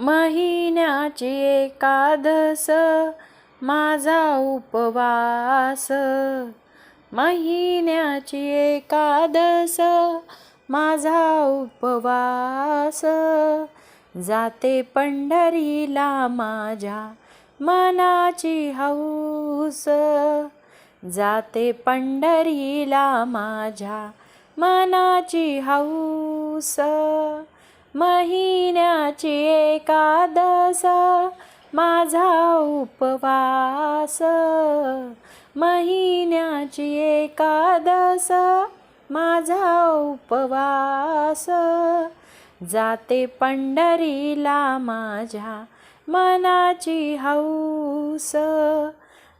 महिन्याची एकादस माझा उपवास. महिन्याची एकादस माझा उपवास. जाते पंढरीला माझ्या मनाची हौस. जाते पंढरीला माझ्या मनाची हौस. महिन्याची एकादस माझा उपवास. महिन्याची एकादस माझा उपवास. जाते पंढरीला माझ्या मनाची हौस.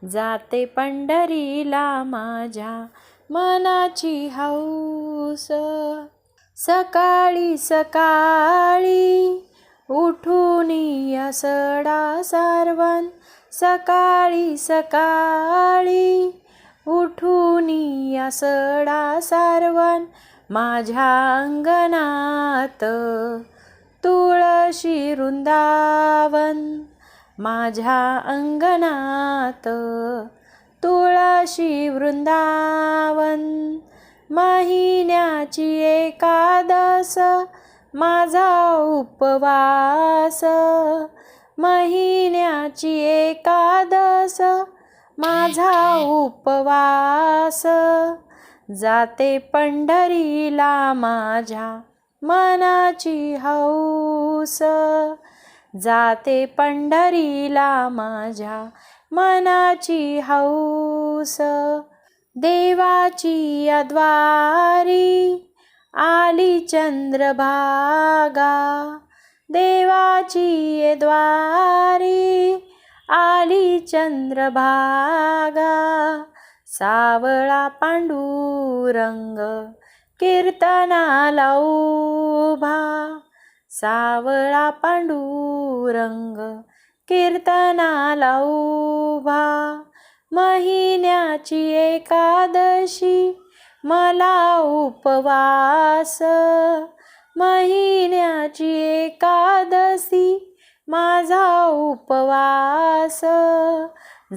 जाते पंढरीला माझ्या मनाची हौस. सकाळी सकाळी उठून सडा सारवण. सकाळी सकाळी उठून सडा सारवण. माझ्या अंगणात तुळशी वृंदावन. माझ्या अंगणात तुळशी वृंदावन. माही महिन्याची एकादस माझा उपवास. महिन्याची एकादस माझा उपवास. जाते पंढरीला माझ्या मनाची हौस. जाते पंढरीला माझ्या मनाची हौस. देवाची अद्वारी आली चंद्रभागा. देवाची द्वारी आली चंद्रभागा. सावळा पांडुरंग कीर्तनाला उभा. सावळा पांडुरंग कीर्तनाला उभा. महिन्याची एकादशी मला उपवास. महिन्याची एकादशी माझा उपवास.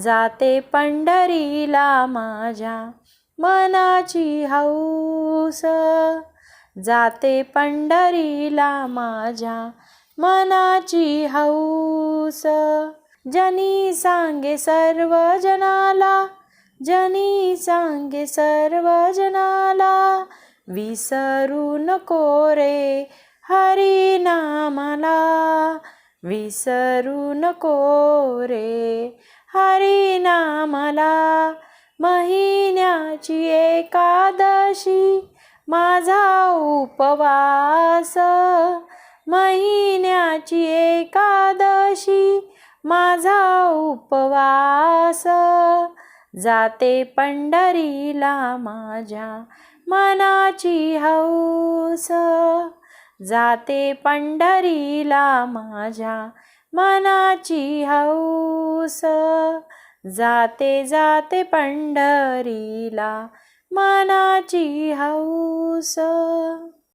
जाते पंढरीला माझ्या मनाची हौस. जाते पंढरीला माझ्या मनाची हौस. जनी सांगे सर्व जनाला जनी सांगे सर्व जनाला विसरू नको रे हरी नामाला विसरू नको रे हरी नामाला महिन्याची एकादशी माझा उपवास. महिन्याची एकादशी माझा उपवास. जाते पंढरीला माझ्या मनाची हौस. जाते पंढरीला माझ्या मनाची हौस. जाते जाते पंढरीला मनाची हौस.